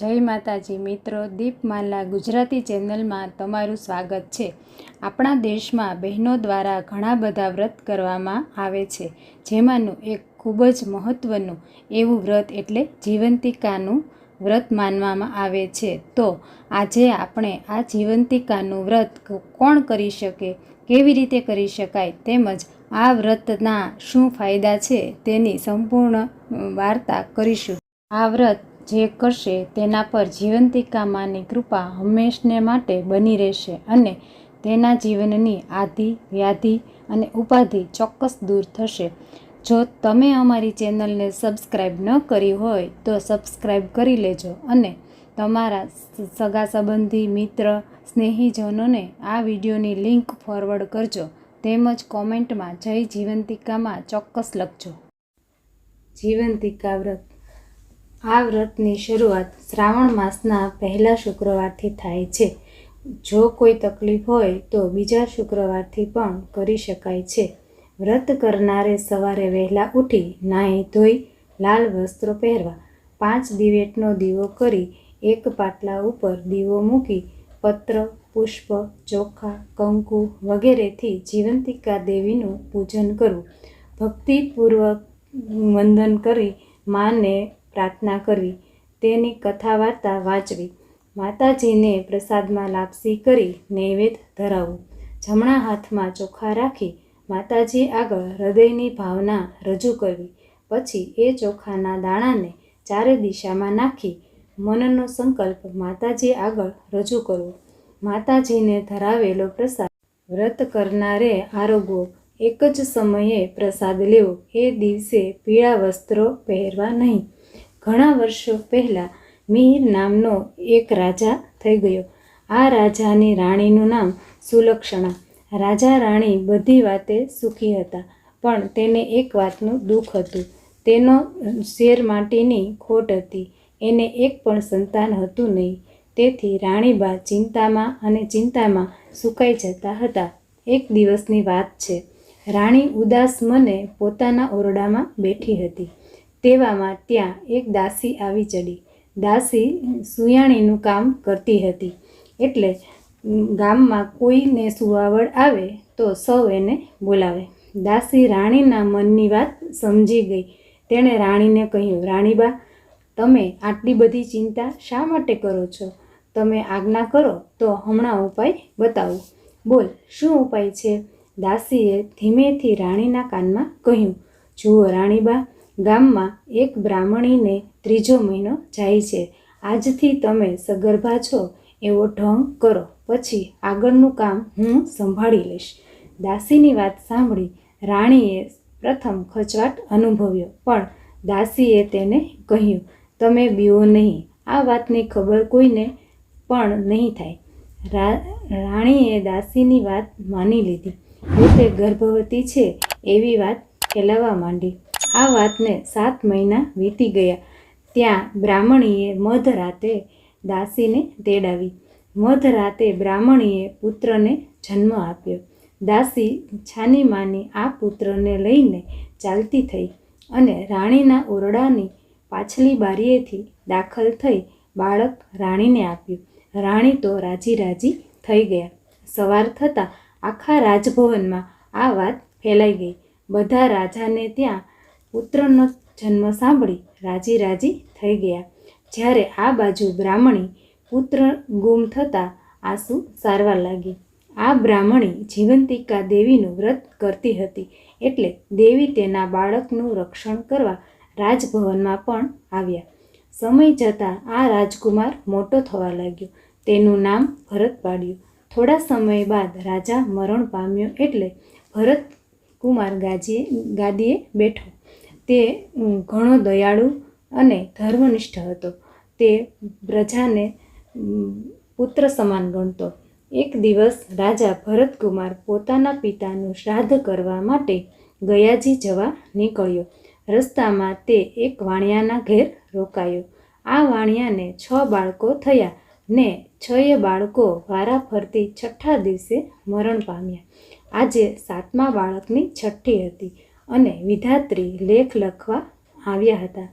જય માતાજી. મિત્રો દીપમાલા ગુજરાતી ચેનલમાં તમારું સ્વાગત છે. આપણા દેશમાં બહેનો દ્વારા ઘણા બધા વ્રત કરવામાં આવે છે, જેમાંનું એક ખૂબ જ મહત્ત્વનું એવું વ્રત એટલે જીવંતિકાનું વ્રત માનવામાં આવે છે. તો આજે આપણે આ જીવંતિકાનું વ્રત કોણ કરી શકે, કેવી રીતે કરી શકાય, તેમજ આ વ્રતના શું ફાયદા છે તેની સંપૂર્ણ વાર્તા કરીશું. આ વ્રત જે કરશે તેના પર જીવંતિકા માની કૃપા હંમેશને માટે બની રહેશે અને તેના જીવનની આધિ, વ્યાધિ અને ઉપાધિ ચોક્કસ દૂર થશે. જો તમે અમારી ચેનલને સબસ્ક્રાઈબ ન કરી હોય તો સબસ્ક્રાઈબ કરી લેજો અને તમારા સગા સંબંધી, મિત્ર, સ્નેહીજનોને આ વિડીયોની લિંક ફોરવર્ડ કરજો. તેમજ કોમેન્ટમાં જય જીવંતિકામાં ચોક્કસ લખજો. જીવંતિકા વ્રત. આ વ્રતની શરૂઆત શ્રાવણ માસના પહેલા શુક્રવારથી થાય છે. જો કોઈ તકલીફ હોય તો બીજા શુક્રવારથી પણ કરી શકાય છે. વ્રત કરનારે સવારે વહેલા ઉઠી નાહી ધોઈ, લાલ વસ્ત્રો પહેરવા, પાંચ દિવેટનો દીવો કરી, એક પાટલા ઉપર દીવો મૂકી, પત્ર, પુષ્પ, ચોખા, કંકુ વગેરેથી જીવંતિકા દેવીનું પૂજન કરવું. ભક્તિપૂર્વક વંદન કરી માને પ્રાર્થના કરવી, તેની કથા વાર્તા વાંચવી, માતાજીને પ્રસાદમાં લાપસી કરી નૈવેદ્ય ધરાવવું. જમણા હાથમાં ચોખા રાખી માતાજી આગળ હૃદયની ભાવના રજૂ કરવી. પછી એ ચોખાના દાણાને ચારે દિશામાં નાખી મનનો સંકલ્પ માતાજી આગળ રજૂ કરવો. માતાજીને ધરાવેલો પ્રસાદ, વ્રત કરનારે આરોગવો એક જ સમયે પ્રસાદ લેવો. એ દિવસે પીળા વસ્ત્રો પહેરવા નહીં. ઘણા વર્ષો પહેલાં મિહિર નામનો એક રાજા થઈ ગયો. આ રાજાની રાણીનું નામ સુલક્ષણા. રાજા રાણી બધી વાતે સુખી હતા, પણ તેને એક વાતનું દુઃખ હતું. તેનો શેર માટીની ખોટ હતી. એને એક પણ સંતાન હતું નહીં. તેથી રાણીબા ચિંતામાં અને ચિંતામાં સુકાઈ જતા હતા. એક દિવસની વાત છે. રાણી ઉદાસ મને પોતાના ઓરડામાં બેઠી હતી. તેવામાં ત્યાં એક દાસી આવી ચડી. દાસી સુયાણીનું કામ કરતી હતી. એટલે ગામમાં કોઈને સુવાવડ આવે તો સૌ એને બોલાવે. દાસી રાણીના મનની વાત સમજી ગઈ. તેણે રાણીને કહ્યું, રાણીબા, તમે આટલી બધી ચિંતા શા માટે કરો છો? તમે આજ્ઞા કરો તો હમણાં ઉપાય બતાવો. બોલ, શું ઉપાય છે? દાસીએ ધીમેથી રાણીના કાનમાં કહ્યું, જુઓ રાણીબા ગામમાં એક બ્રાહ્મણીને ત્રીજો મહિનો જાય છે. આજથી તમે સગર્ભા છો, એવો ઢોંગ કરો. પછી આગળનું કામ હું સંભાળી લઈશ. દાસીની વાત સાંભળી રાણીએ પ્રથમ ખચવાટ અનુભવ્યો, પણ દાસીએ તેને કહ્યું, તમે બીઓ નહીં. આ વાતની ખબર કોઈને પણ નહીં થાય. રાણીએ દાસીની વાત માની લીધી. તે ગર્ભવતી છે એવી વાત ફેલાવા માંડી. આ વાતને સાત મહિના વીતી ગયા. ત્યાં બ્રાહ્મણીએ મધરાતે દાસીને તેડાવી. મધરાતે બ્રાહ્મણીએ પુત્રને જન્મ આપ્યો. દાસી છાની માની આ પુત્રને લઈને ચાલતી થઈ અને રાણીના ઓરડાની પાછલી બારીએથી દાખલ થઈ બાળક રાણીને આપ્યું. રાણી તો રાજી રાજી થઈ ગયા. સવાર થતાં આખા રાજભવનમાં આ વાત ફેલાઈ ગઈ. બધા રાજાને ત્યાં પુત્રનો જન્મ સાંભળી રાજી રાજી થઈ ગયા. જ્યારે આ બાજુ બ્રાહ્મણી પુત્ર ગુમ થતાં આંસુ સારવા લાગી. આ બ્રાહ્મણી જીવંતિકા દેવીનું વ્રત કરતી હતી એટલે દેવી તેના બાળકનું રક્ષણ કરવા રાજભવનમાં પણ આવ્યા. સમય જતાં આ રાજકુમાર મોટો થવા લાગ્યો. તેનું નામ ભરત પાડ્યું. થોડા સમય બાદ રાજા મરણ પામ્યો એટલે ભરત કુમાર ગાજીએ ગાદીએ બેઠો. તે ઘણો દયાળુ અને ધર્મનિષ્ઠ હતો. તે પ્રજાને પુત્ર સમાન ગણતો. એક દિવસ રાજા ભરતકુમાર પોતાના પિતાનું શ્રાદ્ધ કરવા માટે ગયાજી જવા નીકળ્યો. રસ્તામાં તે એક વાણિયાના ઘેર રોકાયો. આ વાણિયાને છ બાળકો થયા ને છએ બાળકો વારા ફરતી છઠ્ઠા દિવસે મરણ પામ્યા. આજે સાતમા બાળકની છઠ્ઠી હતી. અને વિધાત્રી લેખ લખવા આવ્યા હતા.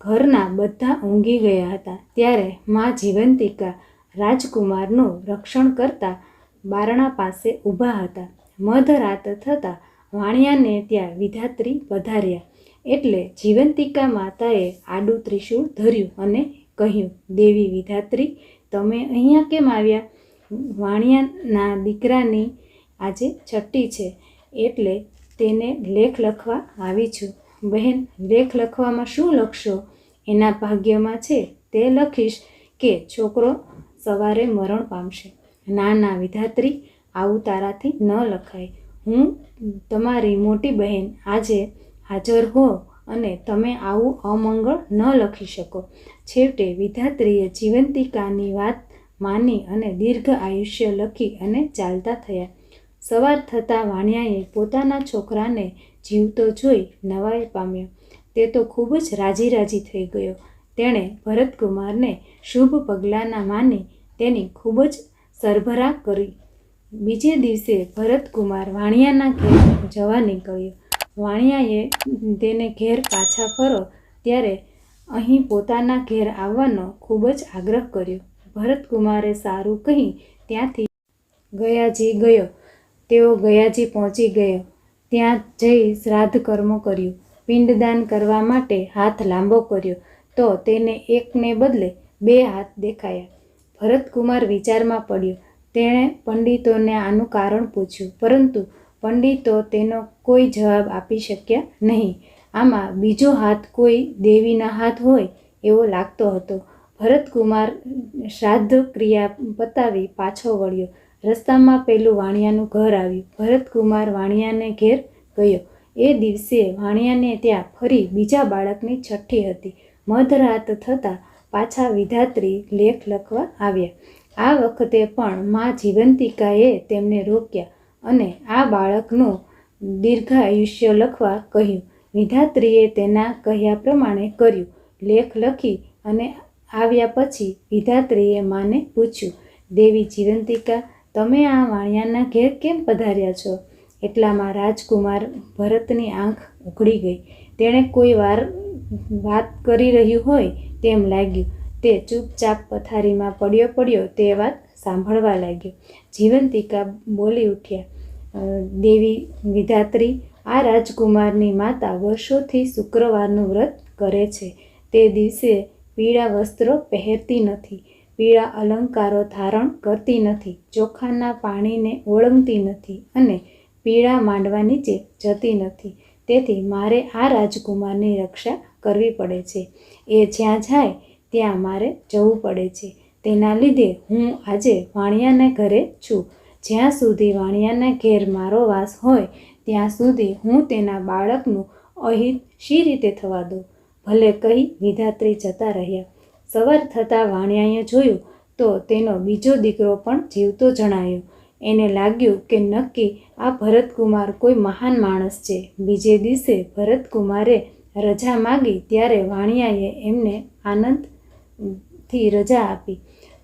ઘરના બધા ઊંઘી ગયા હતા. ત્યારે મા જીવંતિકા રાજકુમારનું રક્ષણ કરતા બારણા પાસે ઊભા હતા. મધરાત થતાં વાણિયાને ત્યાં વિધાત્રી પધાર્યા. એટલે જીવંતિકા માતાએ આડું ત્રિશૂળ ધર્યું અને કહ્યું, દેવી વિધાત્રી, તમે અહીંયા કેમ આવ્યા? વાણિયાના દીકરાની આજે છઠ્ઠી છે. એટલે તેને લેખ લખવા આવી છું. બહેન, લેખ લખવામાં શું લખશો? એના ભાગ્યમાં છે તે લખીશ કે છોકરો સવારે મરણ પામશે. ના ના વિધાત્રી આવું તારાથી ન લખાય. હું તમારી મોટી બહેન, આજે હાજર હો અને તમે આવું અમંગળ ન લખી શકો. છેવટે વિધાત્રીએ જીવંતિકાની વાત માની અને દીર્ઘ આયુષ્ય લખી અને ચાલતા થયા. સવાર થતાં વાણિયાએ પોતાના છોકરાને જીવતો જોઈ નવાઈ પામ્યો. તે તો ખૂબ જ રાજી રાજી થઈ ગયો. તેણે ભરતકુમારને શુભ પગલાંના માની તેની ખૂબ જ સરભરા કરી. બીજે દિવસે ભરતકુમાર વાણિયાના ઘેર જવા નીકળ્યો. વાણિયાએ તેને ઘેર પાછા ફરો ત્યારે અહીં પોતાના ઘેર આવવાનો ખૂબ જ આગ્રહ કર્યો. ભરતકુમારે સારું કહી ત્યાંથી ગયાજી ગયો. તેઓ ગયાજી પહોંચી ગયો. ત્યાં જઈ શ્રાદ્ધ કર્મ કર્યું. પિંડદાન કરવા માટે હાથ લાંબો કર્યો. તો તેને એકને બદલે બે હાથ દેખાયા. ભરતકુમાર વિચારમાં પડ્યો. તેણે પંડિતોને આનું કારણ પૂછ્યું. પરંતુ પંડિતો તેનો કોઈ જવાબ આપી શક્યા નહીં. આમાં બીજો હાથ કોઈ દેવીના હાથ હોય એવો લાગતો હતો. ભરતકુમાર શ્રાદ્ધ ક્રિયા પતાવી પાછો વળ્યો. રસ્તામાં પેલું વાણિયાનું ઘર આવ્યું. ભરતકુમાર વાણિયાને ઘેર ગયો. એ દિવસે વાણિયાને ત્યાં ફરી બીજા બાળકની છઠ્ઠી હતી. મધરાત થતાં પાછા વિધાત્રી લેખ લખવા આવ્યા. આ વખતે પણ મા જીવંતિકાએ તેમને રોક્યા અને આ બાળકનું દીર્ઘ આયુષ્ય લખવા કહ્યું. વિધાત્રીએ તેના કહ્યા પ્રમાણે કર્યું. લેખ લખી અને આવ્યા પછી વિધાત્રીએ માને પૂછ્યું, દેવી જીવંતિકા તમે આ વાણિયાના ઘેર કેમ પધાર્યા છો? એટલામાં રાજકુમાર ભરતની આંખ ઉઘડી ગઈ. તેણે કોઈ વાર વાત કરી રહ્યું હોય તેમ લાગ્યું. તે ચૂપચાપ પથારીમાં પડ્યો પડ્યો તે વાત સાંભળવા લાગ્યો. જીવંતિકા બોલી ઉઠ્યા દેવી વિધાત્રી, આ રાજકુમારની માતા વર્ષોથી શુક્રવારનું વ્રત કરે છે. તે દિવસે પીળા વસ્ત્રો પહેરતી નથી. પીળા અલંકારો ધારણ કરતી નથી, ચોખાના પાણીને ઓળંગતી નથી અને પીળા માંડવા નીચે જતી નથી. તેથી મારે આ રાજકુમારની રક્ષા કરવી પડે છે. એ જ્યાં જાય ત્યાં મારે જવું પડે છે. તેના લીધે હું આજે વાણિયાના ઘરે છું. જ્યાં સુધી વાણિયાના ઘેર મારો વાસ હોય, ત્યાં સુધી હું તેના બાળકનું અહિત શી રીતે થવા દઉં? ભલે કહી વિધાત્રી જતા રહ્યા. સવાર થતાં વાણિયાએ જોયું તો તેનો બીજો દીકરો પણ જીવતો જણાયો. એને લાગ્યું કે નક્કી આ ભરતકુમાર કોઈ મહાન માણસ છે. બીજે દિવસે ભરતકુમારે રજા માગી ત્યારે વાણિયાએ એમને આનંદથી રજા આપી.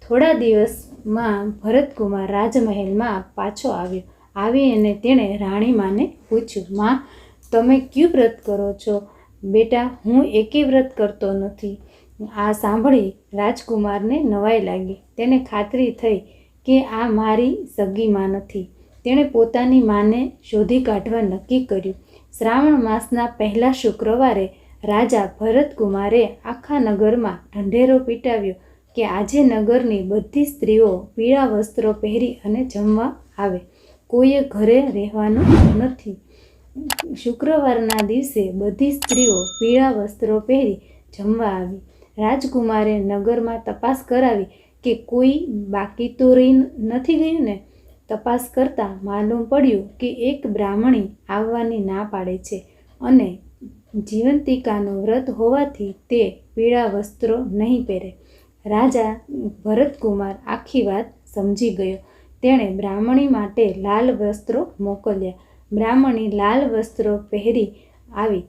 થોડા દિવસમાં ભરતકુમાર રાજમહેલમાં પાછો આવ્યો. આવી અને તેણે રાણીમાને પૂછ્યું, માં, તમે ક્યું વ્રત કરો છો? બેટા, હું એકે વ્રત કરતો નથી. આ સાંભળી રાજકુમારને નવાઈ લાગી. તેને ખાતરી થઈ કે આ મારી સગી માં નથી. તેણે પોતાની માને શોધી કાઢવા નક્કી કર્યું. શ્રાવણ માસના પહેલા શુક્રવારે રાજા ભરતકુમારે આખા નગરમાં ઢંઢેરો પીટાવ્યો કે આજે નગરની બધી સ્ત્રીઓ પીળા વસ્ત્રો પહેરી અને જમવા આવે. કોઈએ ઘરે રહેવાનું નથી. શુક્રવારના દિવસે બધી સ્ત્રીઓ પીળા વસ્ત્રો પહેરી જમવા આવી. રાજકુમારે નગરમાં તપાસ કરાવી કે કોઈ બાકી તો રહી નથી ગયું ને? તપાસ કરતાં માલુમ પડ્યું કે એક બ્રાહ્મણી આવવાની ના પાડે છે અને જીવંતિકાનું વ્રત હોવાથી તે પીળા વસ્ત્રો નહીં પહેરે. રાજા ભરતકુમાર આખી વાત સમજી ગયો. તેણે બ્રાહ્મણી માટે લાલ વસ્ત્રો મોકલ્યા. બ્રાહ્મણી લાલ વસ્ત્રો પહેરી આવી.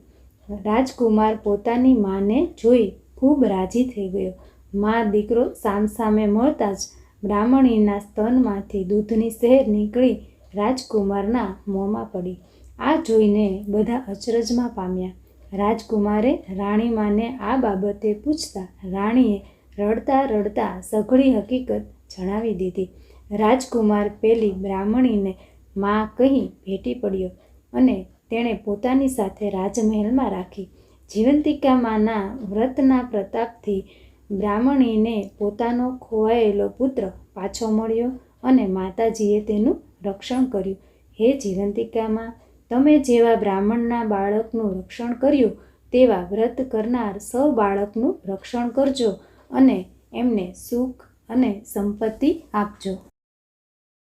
રાજકુમાર પોતાની માને જોઈ ખૂબ રાજી થઈ ગયો. મા દીકરો સામસામે મળતા જ બ્રાહ્મણીના સ્તનમાંથી દૂધની શહેર નીકળી રાજકુમારના મોંમાં પડી. આ જોઈને બધા અચરજમાં પામ્યા. રાજકુમારે રાણીમાને આ બાબતે પૂછતા રાણીએ રડતા રડતા સઘળી હકીકત જણાવી દીધી. રાજકુમાર પેલી બ્રાહ્મણીને માં કહી ભેટી પડ્યો અને તેણે પોતાની સાથે રાજમહેલમાં રાખી. જીવંતિકા માના વ્રતના પ્રતાપથી બ્રાહ્મણીને પોતાનો ખોવાયેલો પુત્ર પાછો મળ્યો અને માતાજીએ તેનું રક્ષણ કર્યું. હે જીવંતિકામાં, તમે જેવા બ્રાહ્મણના બાળકનું રક્ષણ કર્યું, તેવા વ્રત કરનાર સૌ બાળકનું રક્ષણ કરજો અને એમને સુખ અને સંપત્તિ આપજો.